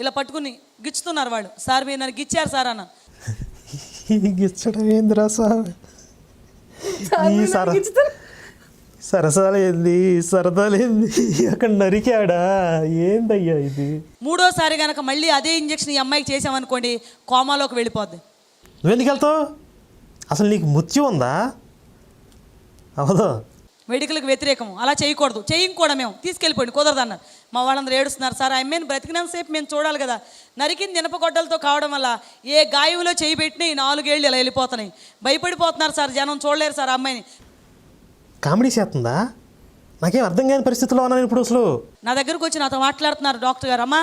ఇలా పట్టుకుని గిచ్చుతున్నారు వాళ్ళు. సార్ మీరు నన్ను గిచ్చారు సార్ అన్న. గిచ్చడం ఏందిరా ఈ సర సరసాలు ఏంది సరదాలు ఏంది అక్కడ నరికాడా? ఏందయ్యా ఇది? మూడోసారి కనుక మళ్ళీ అదే ఇంజెక్షన్ ఈ అమ్మాయికి చేసామనుకోండి కోమాలోకి వెళ్ళిపోద్ది. నువ్వెందుకు వెళ్తావు? అసలు నీకు ముత్యం ఉందా? అవదు. మెడికల్కి వ్యతిరేకం అలా చేయకూడదు. చేయం కూడా మేము. తీసుకెళ్ళిపోండి కుదరదు అన్నారు. మా వాళ్ళందరూ ఏడుస్తున్నారు సార్ ఆ అమ్మాయిని బ్రతికినంతసేపు మేము చూడాలి కదా. నరికిన నినపగొడ్డలతో కావడం వల్ల ఏ గాయంలో చేయి పెట్టినా ఈ నాలుగేళ్ళు ఇలా వెళ్ళిపోతున్నాయి. భయపడిపోతున్నారు సార్ జనం చూడలేరు సార్ అమ్మాయిని. కామెడీ చేస్తుందా? నాకేం అర్థం కాని పరిస్థితిలో ఉన్నాను ఇప్పుడు అసలు. నా దగ్గరకు వచ్చి నాతో మాట్లాడుతున్నారు డాక్టర్ గారు. అమ్మా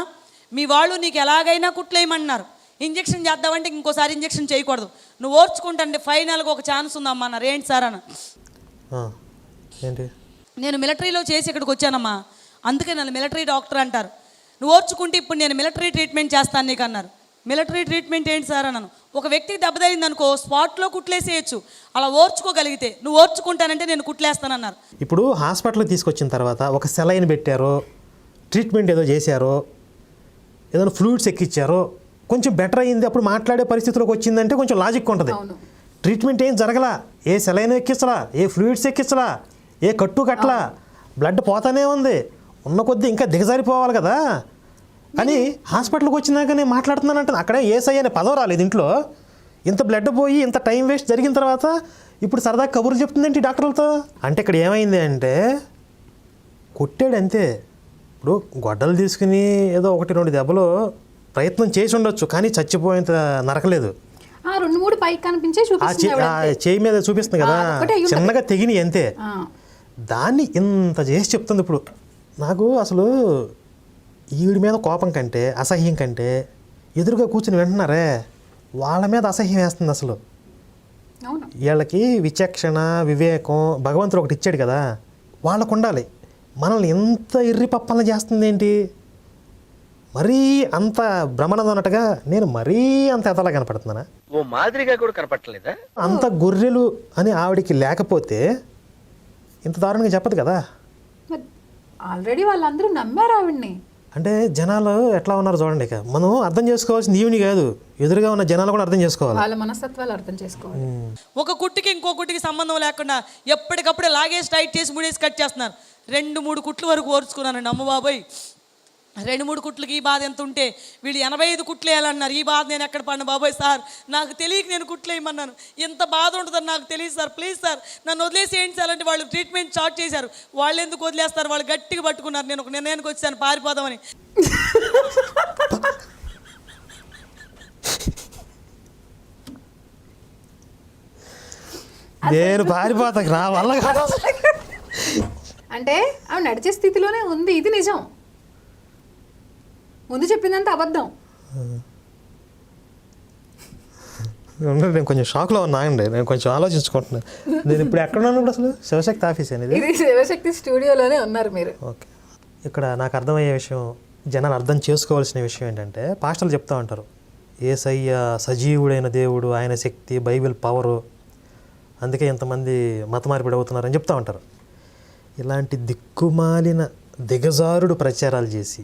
మీ వాళ్ళు నీకు ఎలాగైనా కుట్లేయమన్నారు. ఇంజెక్షన్ చేద్దామంటే ఇంకోసారి ఇంజెక్షన్ చేయకూడదు. నువ్వు ఓర్చుకుంటాంటే ఫైనల్గా ఒక ఛాన్స్ ఉందమ్మా అన్నారు. ఏంటి సార్ అన్న? ఏంటి? నేను మిలిటరీలో చేసి ఇక్కడికి వచ్చానమ్మా. అందుకే నన్ను మిలిటరీ డాక్టర్ అంటారు. నువ్వు ఓర్చుకుంటే ఇప్పుడు నేను మిలిటరీ ట్రీట్మెంట్ చేస్తాను నీకు అన్నారు. మిలిటరీ ట్రీట్మెంట్ ఏంటి సార్ అన్నాను. ఒక వ్యక్తికి దెబ్బ తగిలింది అనుకో స్పాట్లో కుట్లేసేయచ్చు. అలా ఓర్చుకోగలిగితే నువ్వు ఓర్చుకుంటానంటే నేను కుట్లేస్తానన్నారు. ఇప్పుడు హాస్పిటల్కి తీసుకొచ్చిన తర్వాత ఒక సెలైన్ పెట్టారో ట్రీట్మెంట్ ఏదో చేశారో ఏదైనా ఫ్లూయిడ్స్ ఎక్కిచ్చారో కొంచెం బెటర్ అయ్యింది అప్పుడు మాట్లాడే పరిస్థితిలోకి వచ్చిందంటే కొంచెం లాజిక్ ఉంటుంది. ట్రీట్మెంట్ ఏం జరగలా? ఏ సెలైన్ ఎక్కించలా? ఏ ఫ్లూయిడ్స్ ఎక్కించలా? ఏ కట్టు కట్టలా? బ్లడ్ పోతానే ఉంది. ఉన్న కొద్దీ ఇంకా దిగజారిపోవాలి కదా. అని హాస్పిటల్కి వచ్చినాక నేను మాట్లాడుతున్నానంటే అక్కడే ఏసై అనే పదం రాలేదు ఇంట్లో. ఇంత బ్లడ్ పోయి ఇంత టైం వేస్ట్ జరిగిన తర్వాత ఇప్పుడు సరదా కబుర్లు చెప్తుందేంటి డాక్టర్లతో? అంటే ఇక్కడ ఏమైంది అంటే కొట్టాడు అంతే. ఇప్పుడు గొడ్డలు తీసుకుని ఏదో ఒకటి రెండు దెబ్బలు ప్రయత్నం చేసి ఉండొచ్చు కానీ చచ్చిపోయేంత నరకలేదు. రెండు మూడు పైకి కనిపించే చేయి మీద చూపిస్తుంది కదా. చిన్నగా తెగిని అంతే. దాన్ని ఇంత చేసి చెప్తుంది ఇప్పుడు. నాకు అసలు ఈవిడి మీద కోపం కంటే అసహ్యం కంటే ఎదురుగా కూర్చుని వింటున్నారే వాళ్ళ మీద అసహ్యం వేస్తుంది అసలు. వీళ్ళకి విచక్షణ వివేకం భగవంతుడు ఒకటి ఇచ్చాడు కదా వాళ్ళకు ఉండాలి మనల్ని ఎంత ఇర్రి పప్పలను చేస్తుంది ఏంటి మరీ అంత భ్రమణం అన్నట్టుగా నేను మరీ అంత ఎతలా కనపడుతున్నానా? ఓ మాదిరిగా కూడా కనపట్టలేదా అంత గొర్రెలు అని ఆవిడికి లేకపోతే ఇంత దారుణంగా చెప్పదు కదా? ఆల్రెడీ వాళ్ళందరూ నమ్మారు ఆవిడ్ని. అంటే జనాలు ఎట్లా ఉన్నారు చూడండి ఇక. మనం అర్థం చేసుకోవాల్సింది ఈవిని కాదు. ఎదురుగా ఉన్న జనాలు కూడా అర్థం చేసుకోవాలి. వాళ్ళ మనస్తత్వాలు అర్థం చేసుకోవాలి. ఒక కుట్టుకి ఇంకో కుట్టుకి సంబంధం లేకుండా ఎప్పటికప్పుడే లాగేసి టైట్ చేసి మూడేసి కట్ చేస్తున్నారు. రెండు మూడు కుట్ల వరకు ఓర్చుకున్నానండి అమ్మ బాబోయ్. రెండు మూడు కుట్లకి ఈ బాధ ఎంత ఉంటే వీళ్ళు ఎనభై ఐదు కుట్లు వేయాలన్నారు. ఈ బాధ నేను ఎక్కడ పడిన బాబోయ్ సార్? నాకు తెలియక నేను కుట్లు వేయమన్నాను. ఎంత బాధ ఉంటుందని నాకు తెలియదు సార్. ప్లీజ్ సార్ నన్ను వదిలేసి ఏంటి సార్ అంటే వాళ్ళు ట్రీట్మెంట్ స్టార్ట్ చేశారు. వాళ్ళు ఎందుకు వదిలేస్తారు? వాళ్ళు గట్టిగా పట్టుకున్నారు. నేను ఒక నిర్ణయానికి వచ్చాను. పారిపోదామని. నేను పారిపోతాకి నా వల్ల అంటే ఆవిడ నడిచే స్థితిలోనే ఉంది. ఇది నిజం. ముందు చెప్పిందంత అబద్ధం. నేను కొంచెం షాక్లో ఉన్నా అండి నేను కొంచెం ఆలోచించుకుంటున్నాను నేను ఇప్పుడు ఎక్కడ ఉన్నాను ఇప్పుడు అసలు? శివశక్తి ఆఫీస్ అనేది ఇది శివశక్తి స్టూడియోలోనే ఉన్నారు మీరు. ఓకే. ఇక్కడ నాకు అర్థమయ్యే విషయం జనాలు అర్థం చేసుకోవాల్సిన విషయం ఏంటంటే పాస్టర్లు చెప్తా ఉంటారు. ఏసయ్య సజీవుడైన దేవుడు ఆయన శక్తి బైబిల్ పవరు అందుకే ఇంతమంది మత మార్పిడి అవుతున్నారని చెప్తా ఉంటారు. ఇలాంటి దిక్కుమాలిన దిగజారుడు ప్రచారాలు చేసి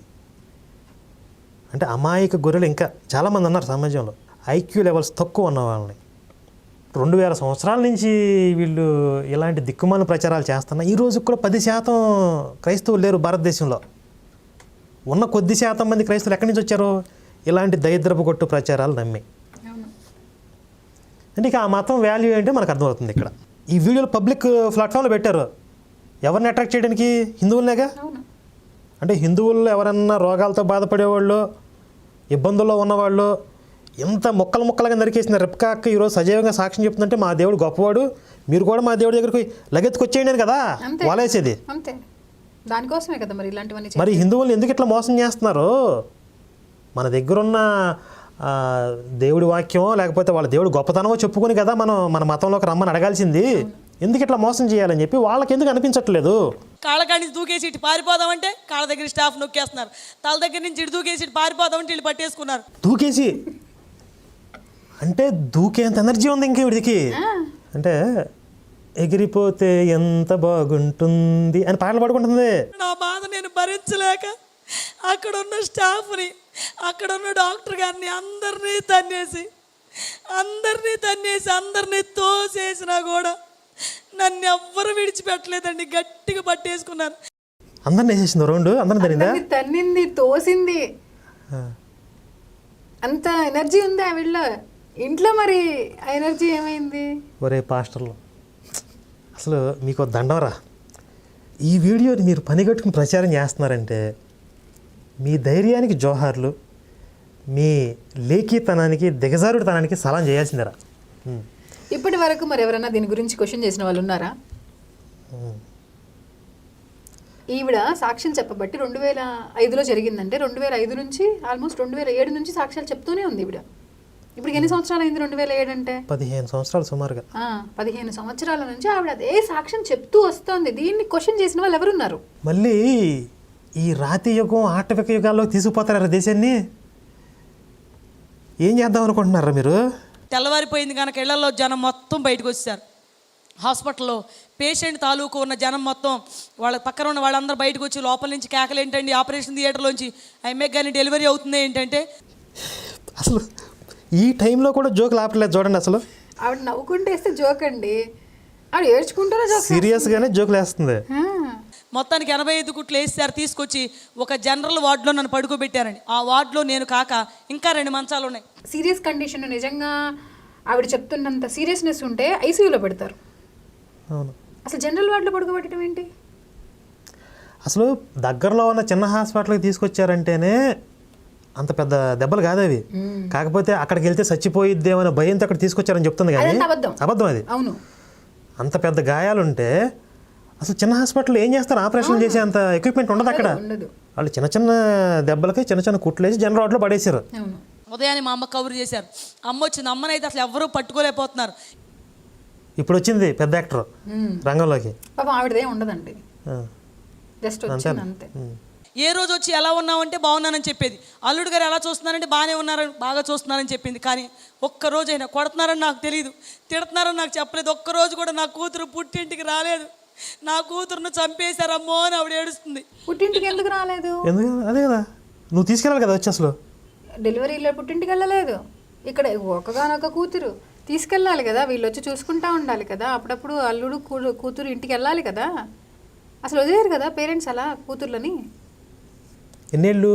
అంటే అమాయక గొర్రెలు ఇంకా చాలామంది ఉన్నారు సమాజంలో. ఐక్యూ లెవెల్స్ తక్కువ ఉన్న వాళ్ళని. రెండు వేల సంవత్సరాల నుంచి వీళ్ళు ఇలాంటి దిక్కుమాలిన ప్రచారాలు చేస్తున్నా ఈ రోజు కూడా పది శాతం క్రైస్తవులు లేరు భారతదేశంలో. ఉన్న కొద్ది శాతం మంది క్రైస్తవులు ఎక్కడి నుంచి వచ్చారు? ఇలాంటి దరిద్రపు కొట్టు ప్రచారాలు నమ్మి. అంటే ఇక ఆ మతం వాల్యూ ఏంటో మనకు అర్థమవుతుంది ఇక్కడ. ఈ వీడియోలు పబ్లిక్ ప్లాట్ఫామ్లో పెట్టారు. ఎవరిని అట్రాక్ట్ చేయడానికి? హిందువులనేగా? అంటే హిందువుల్లో ఎవరన్నా రోగాలతో బాధపడేవాళ్ళు ఇబ్బందుల్లో ఉన్నవాళ్ళు ఎంత ముక్కలు ముక్కలుగా నరికేసిన రెప్కా అక్క ఈరోజు సజీవంగా సాక్ష్యం చెప్తుందంటే మా దేవుడు గొప్పవాడు. మీరు కూడా మా దేవుడి దగ్గరికి లగెత్తుకొచ్చేయండి కదా అంతే. దానికోసమే కదా మరి ఇలాంటివన్నీ మరి హిందువులు ఎందుకు ఇట్లా మోసం చేస్తున్నారు? మన దగ్గరున్న దేవుడి వాక్యమో లేకపోతే వాళ్ళ దేవుడి గొప్పతనమో చెప్పుకొని కదా మనం మన మతంలోకి రమ్మని అడగాల్సింది. ఎందుకు ఇట్లా మోసం చేయాలని చెప్పి వాళ్ళకి ఎందుకు అనిపించట్లేదు? కాళ్ళకాడి నుంచి దూకేసి ఇటు పారిపోదామంటే కాళ్ళ దగ్గర స్టాఫ్ నొక్కేస్తున్నారు. తల దగ్గర నుంచి ఇటు దూకేసి ఇటు పారిపోదామంటే వీళ్ళు పట్టేసుకున్నారు. దూకేసి? అంటే దూకేంత ఎనర్జీ ఉంది ఇంక వీడికి? అంటే ఎగిరిపోతే ఎంత బాగుంటుంది అని పాటలు పాడుకుంటుంది. నా బాధ నేను భరించలేక అక్కడ ఉన్న స్టాఫ్ని అక్కడ ఉన్న డాక్టర్ గారిని అందరినీ తన్నేసి అందరినీ తన్నేసి అందరినీ తోసేసినా కూడా నన్ను ఎవ్వరు విడిచిపెట్టలేదండి. గట్టిగా పట్టేసుకున్నారు అందరిని వేసేసింది రౌండ్? అందరిని తనిందా అందరినీ తన్నింది తోసింది. అంత ఎనర్జీ ఉంది ఆవిడ ఇంట్లో మరి ఆ ఎనర్జీ ఏమైంది? ఒరే పాస్టర్లు అసలు మీకు దండవరా ఈ వీడియోని మీరు పనిగట్టుకుని ప్రచారం చేస్తున్నారంటే మీ ధైర్యానికి జోహార్లు మీ లేఖీతనానికి దిగజారుడితనానికి సలాం చేయాల్సిందేరా. ఇప్పటి వరకు మరి ఎవరైనా దీని గురించి క్వశ్చన్ చేసిన వాళ్ళు ఉన్నారా? ఈవిడ సాక్ష్యం చెప్పబట్టి రెండు వేల ఐదులో జరిగిందంటే రెండు వేల ఐదు నుంచి ఆల్మోస్ట్ రెండు వేల ఏడు నుంచి సాక్ష్యాలు చెప్తూనే ఉంది ఈవిడ. ఇప్పుడు ఎన్ని సంవత్సరాలు అయింది రెండు వేల ఏడు అంటే? పదిహేను సంవత్సరాలు సుమారుగా. పదిహేను సంవత్సరాల నుంచి ఆవిడ అదే సాక్ష్యం చెప్తూ వస్తోంది. దీన్ని క్వశ్చన్ చేసిన వాళ్ళు ఎవరున్నారు? మళ్ళీ ఈ రాతి యుగం ఆటవిక యుగాల్లో తీసుకుపోతారా దేశాన్ని. ఏం చేద్దాం అనుకుంటున్నారా మీరు? తెల్లవారిపోయింది కనుక ఇళ్ళలో జనం మొత్తం బయటకు వచ్చారు హాస్పిటల్లో పేషెంట్ తాలూకు ఉన్న జనం మొత్తం వాళ్ళ పక్కన ఉన్న వాళ్ళందరూ బయటకు వచ్చి లోపల నుంచి కేకలు ఏంటండి? ఆపరేషన్ థియేటర్లోంచి ఐఎంఏ కానీ డెలివరీ అవుతుంది ఏంటంటే? అసలు ఈ టైంలో కూడా జోకులు ఆపట్లేదు చూడండి అసలు. ఆవిడ నవ్వుకుంటే వేస్తే జోక్ అండి ఆవిడ ఏడ్చుకుంటారా జోక్ సీరియస్గానే జోకులు వేస్తుంది. మొత్తానికి ఎనభై ఐదు కుట్లు వేసారు తీసుకొచ్చి ఒక జనరల్ వార్డులో నన్ను పడుకోబెట్టారండి ఆ వార్డులో నేను కాక ఇంకా రెండు మంచాలు ఉన్నాయి. సీరియస్ కండిషన్ నిజంగా ఆవిడ చెప్తున్నంత సీరియస్నెస్ ఉంటే ఐసీయూలో పెడతారు. అవును. అసలు జనరల్ వార్డులో పడుకోబెట్టడం ఏంటి? అసలు దగ్గరలో ఉన్న చిన్న హాస్పిటల్కి తీసుకొచ్చారంటేనే అంత పెద్ద దెబ్బలు కాదు అవి కాకపోతే అక్కడికి వెళ్తే చచ్చిపోయిద్దేమనే భయంతో అక్కడ తీసుకొచ్చారని చెప్తుంది కానీ. అబద్ధం అది. అవును. అంత పెద్ద గాయాలుంటే అసలు చిన్న హాస్పిటల్ ఏం చేస్తారు? ఆపరేషన్ చేసే అంత ఎక్విప్మెంట్ ఉండదు అక్కడ. వాళ్ళు చిన్న చిన్న దెబ్బలకి చిన్న చిన్న కుట్లు వేసి జనరల్ వార్డులో పడేశారు. అవును. ఉదయాన్నే మా అమ్మ కవర్ చేశారు. అమ్మ వచ్చింది అమ్మనైతే అసలు ఎవరూ పట్టుకోలేకపోతున్నారు. ఇప్పుడు వచ్చింది పెద్ద యాక్టర్ రంగంలోకి. పాపం ఆవిడదే ఉండదండి. జస్ట్ వచ్చింది అంతే. ఏ రోజు వచ్చి ఎలా ఉన్నావంటే బాగున్నానని చెప్పేది. అల్లుడు గారు ఎలా చూస్తున్నారంటే బాగానే ఉన్నారని బాగా చూస్తున్నారని చెప్పింది. కానీ ఒక్క రోజైనా కొడుతున్నారని నాకు తెలియదు తిడుతున్నారని నాకు చెప్పలేదు. ఒక్క రోజు కూడా నా కూతురు పుట్టింటికి రాలేదు. నా కూతురును చంపేశారమ్మో అని ఆవిడ ఏడుస్తుంది. పుట్టింటికి ఎందుకు రాలేదు? ఎందుకు? అదే కదా. నువ్వు తీసుకెళ్ళాలి కదా వచ్చి అసలు. డెలివరీలో పుట్టింటికి వెళ్ళలేదు. ఇక్కడ ఒకగానొక కూతురు. తీసుకెళ్ళాలి కదా వీళ్ళు వచ్చి చూసుకుంటా ఉండాలి కదా. అప్పుడప్పుడు అల్లుడు కూతురు ఇంటికి వెళ్ళాలి కదా. అసలు వదిలేరు కదా పేరెంట్స్ అలా కూతుర్లని? ఎన్నేళ్ళు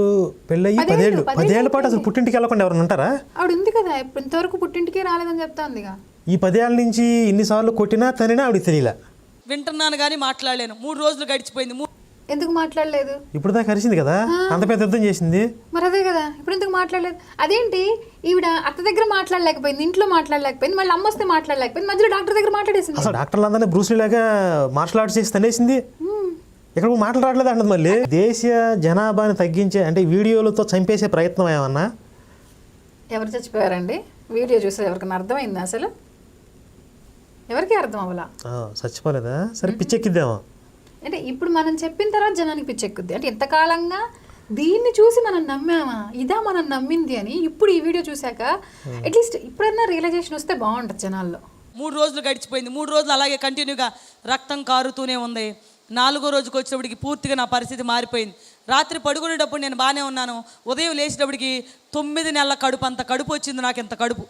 పెళ్ళయ్యి? పదేళ్ళు, పదేళ్ళు. పదేళ్ళ పాటు అసలు పుట్టింటికి వెళ్ళకుండా ఎవరైనా ఉంటారా? ఆవిడ ఉంది కదా ఇప్పుడు ఇంతవరకు పుట్టింటికే రాలేదని చెప్తాందిగా. ఈ పదేళ్ళ నుంచి ఇన్నిసార్లు కొట్టినా తనినా ఆవిడకి తెలియలే? వింటున్నాను కానీ మాట్లాడలేను. మూడు రోజులు గడిచిపోయింది. ఎందుకు మాట్లాడలేదు? ఇప్పుడు దాకా అరిసింది కదా? అంత పెద్ద యుద్ధం చేసింది? మరి అదే కదా. ఇప్పుడు ఎందుకు మాట్లాడలేదు? అదేంటి? ఈవిడ అత్త దగ్గర మాట్లాడలేకపోయింది ఇంట్లో మాట్లాడలేకపోయింది మళ్ళీ అమ్మ వస్తే మాట్లాడలేకపోయింది మధ్యలో డాక్టర్ దగ్గర మాట్లాడేసింది. అసలు డాక్టర్లందరినీ బ్రూస్లీలాగా మార్షల్ ఆర్ట్స్ చేసి తనేసింది ఇక్కడ మాటలు రావట్లేదు అంటది మళ్ళీ. దేశీయ జనాభాని తగ్గించే అంటే వీడియోలతో చంపేసే ప్రయత్నం ఏమన్నా? ఎవరు చచ్చిపోయారండి? వీడియో చూసి ఎవరికైనా అర్థమైందా అసలు? ఎవరికి అర్థం అవ్వలా. ఆ, చచ్చిపోలేదా? సరే పిచ్చెక్కిద్దామా? అంటే ఇప్పుడు మనం చెప్పిన తర్వాత జనానికి పిచ్చెక్కుద్ది. అంటే ఎంతకాలంగా దీన్ని చూసి మనం నమ్మామా? ఇదా మనం నమ్మింది అని ఇప్పుడు ఈ వీడియో చూశాక అట్లీస్ట్ ఇప్పుడన్నా రియలైజేషన్ వస్తే బాగుంటుంది జనాల్లో. మూడు రోజులు గడిచిపోయింది. మూడు రోజులు అలాగే కంటిన్యూగా రక్తం కారుతూనే ఉంది. నాలుగో రోజుకి వచ్చేటప్పటికి పూర్తిగా నా పరిస్థితి మారిపోయింది. రాత్రి పడుకునేటప్పుడు నేను బాగానే ఉన్నాను. ఉదయం లేచేటప్పటికి తొమ్మిది నెలల కడుపు అంత కడుపు వచ్చింది నాకు ఇంత కడుపు.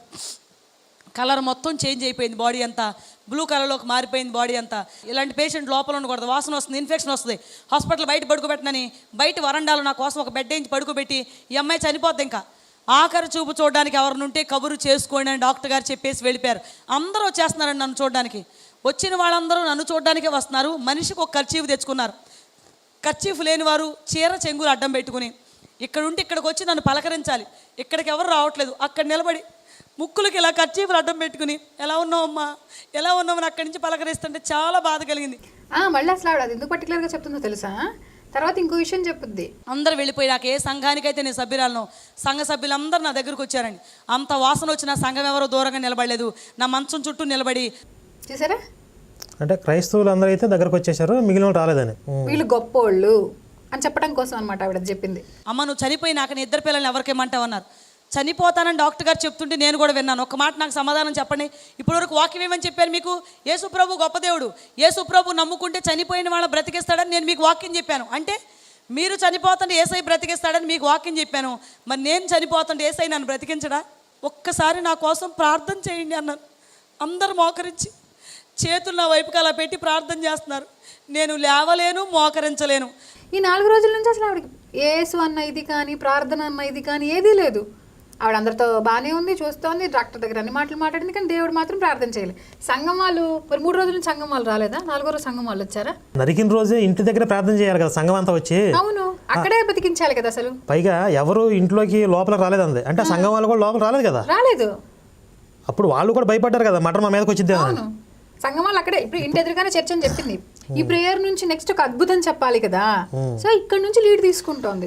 కలర్ మొత్తం చేంజ్ అయిపోయింది బాడీ అంతా. బ్లూ కలర్లోకి మారిపోయింది బాడీ అంతా. ఇలాంటి పేషెంట్ లోపల ఉండకూడదు. వాసన వస్తుంది ఇన్ఫెక్షన్ వస్తుంది. హాస్పిటల్ బయట పడుకోబెట్టనని బయట వరండాలో నా కోసం ఒక బెడ్ వేయించి పడుకోబెట్టి ఈ అమ్మాయి చనిపోద్ది ఇంకా. ఆఖరి చూపు చూడడానికి ఎవరిని ఉంటే కబురు చేసుకోండి అని డాక్టర్ గారు చెప్పేసి వెళ్ళిపోయారు. అందరూ వచ్చేస్తున్నారండి నన్ను చూడడానికి. వచ్చిన వాళ్ళందరూ నన్ను చూడడానికే వస్తున్నారు. మనిషికి ఒక ఖర్చీఫ్ తెచ్చుకున్నారు. ఖర్చీఫ్ లేని వారు చీర చెంగులు అడ్డం పెట్టుకుని ఇక్కడ ఉంటే ఇక్కడికి వచ్చి నన్ను పలకరించాలి. ఇక్కడికి ఎవరు రావట్లేదు. అక్కడ నిలబడి ముక్కులకి ఇలా ఖర్చీఫ్లు అడ్డం పెట్టుకుని ఎలా ఉన్నావమ్మా ఎలా ఉన్నామని అక్కడి నుంచి పలకరిస్తుంటే చాలా బాధ కలిగింది. ఆ, మళ్ళీ అసలు ఆవిడ అది ఎందుకు పర్టికులర్గా చెప్తుందో తెలుసా? తర్వాత ఇంకో విషయం చెప్పుద్ది. అందరు వెళ్ళిపోయాక ఏ సంఘానికైతే నేను సభ్యురాలను సంఘ సభ్యులందరూ నా దగ్గరకు వచ్చారండి. అంత వాసన వచ్చిన సంఘం ఎవరో దూరంగా నిలబడలేదు. నా మంచం చుట్టూ నిలబడి. చూసారా? అంటే క్రైస్తవులు అందరూ అయితే దగ్గరకు వచ్చేసారు మిగిలిన వాళ్ళు రాలేదని. వీళ్ళు గొప్పోళ్ళు అని చెప్పడం కోసం అనమాట ఆవిడ చెప్పింది. అమ్మ నువ్వు చనిపోయినాక నీ ఇద్దరు పిల్లల్ని ఎవరికేమంటావన్నారు చనిపోతానని డాక్టర్ గారు చెప్తుంటే నేను కూడా విన్నాను. ఒక మాట నాకు సమాధానం చెప్పండి. ఇప్పటివరకు వాక్యం ఏమని చెప్పారు మీకు? యేసుప్రభు గొప్ప దేవుడు. యేసుప్రభు నమ్ముకుంటే చనిపోయిన వాళ్ళ బ్రతికిస్తాడని నేను మీకు వాక్యం చెప్పాను. అంటే మీరు చనిపోతుంటే ఏసై బ్రతికిస్తాడని మీకు వాక్యం చెప్పాను. మరి నేను చనిపోతుంటే ఏసై నన్ను బ్రతికించడా? ఒక్కసారి నా కోసం ప్రార్థన చేయండి అన్నాను అందరు మోకరించి చేతులు నా వైపుకి అలా పెట్టి ప్రార్థన చేస్తున్నారు. నేను లేవలేను మోకరించలేను. ఈ నాలుగు రోజుల నుంచి అసలు ఆవిడకి ఏసు అన్న ఇది కానీ ప్రార్థన అన్న ఇది కానీ ఏదీ లేదు. ఆవిడ అందరితో బాగానే ఉంది చూస్తోంది డాక్టర్ దగ్గర అన్ని మాటలు మాట్లాడింది కానీ దేవుడు మాత్రం ప్రార్థన చేయలేదు సంఘం వాళ్ళు మరి మూడు రోజుల నుంచి సంఘం వాళ్ళు రాలేదా? నాలుగో రోజు సంఘం వాళ్ళు వచ్చారా? నరికిన రోజే ఇంటి దగ్గర ప్రార్థన చేయాలి కదా సంఘం అంతా వచ్చి. అవును అక్కడే బతికించాలి కదా అసలు. పైగా ఎవరు ఇంట్లోకి లోపలికి రాలేదంది. అంటే ఆ. సంఘం వాళ్ళు కూడా లోపలికి రాలేదు కదా. రాలేదు. అప్పుడు వాళ్ళు కూడా భయపడ్డారు కదా మటన్ మా మీదకి వచ్చిద్దే అవును. సంఘం వాళ్ళు అక్కడే ఇప్పుడు ఇంటి ఎదురుగానే చర్చ అని చెప్పింది. ఈ ప్రేయర్ నుంచి నెక్స్ట్ ఒక అద్భుతం చెప్పాలి కదా. సో ఇక్కడ నుంచి లీడ్ తీసుకుంటోంది.